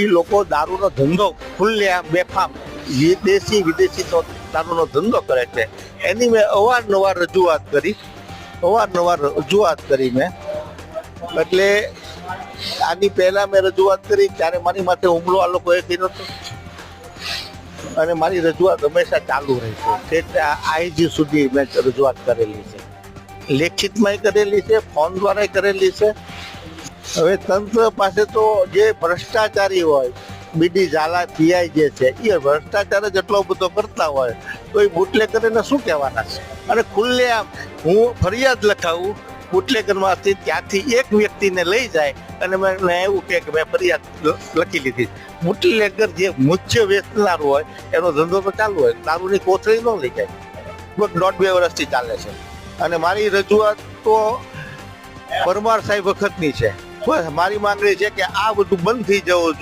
એ લોકો દારૂનો ધંધો ખુલ્લે બેફામ દેશી વિદેશી દારૂનો ધંધો કરે છે. એની મેં અવારનવાર રજૂઆત કરી, અવારનવાર રજૂઆત કરી મેં. એટલે આની પહેલા મેં રજૂઆત કરી, ત્યારે મારી માથે હુમલો આ લોકોએ કર્યો હતો. અને મારી રજૂઆત હંમેશા ચાલુ રહેશે તે આઈજી સુધી મેં રજૂઆત કરેલી છે. લેખિતમાં કરેલી છે, ફોન દ્વારા કરેલી છે. હવે તંત્ર પાસે તો જે ભ્રષ્ટાચારી હોય, બીડી, ઝાલા, પીઆઈ જે છે, એ ભ્રષ્ટાચાર જ એટલો બધો કરતા હોય, તો એ બુટલેકરને શું કહેવાના છે? અને ખુલ્લે આમ હું ફરિયાદ લખાવું બુટલેકરમાંથી ત્યાંથી એક વ્યક્તિને લઈ જાય અને મેં એવું કહે કે મેં ફરિયાદ લખી લીધી. બુટલેકર જે મુખ્ય વેચનાર હોય, એનો ધંધો તો ચાલુ હોય, દારૂની કોથળી ન લઈ જાય લગભગ દોઢ બે વર્ષથી ચાલે છે. અને મારી રજૂઆત તો પરમાર સાહેબ વખતની છે. બસ મારી માંગણી છે કે આ બધું બંધ થઈ જવું જોઈએ.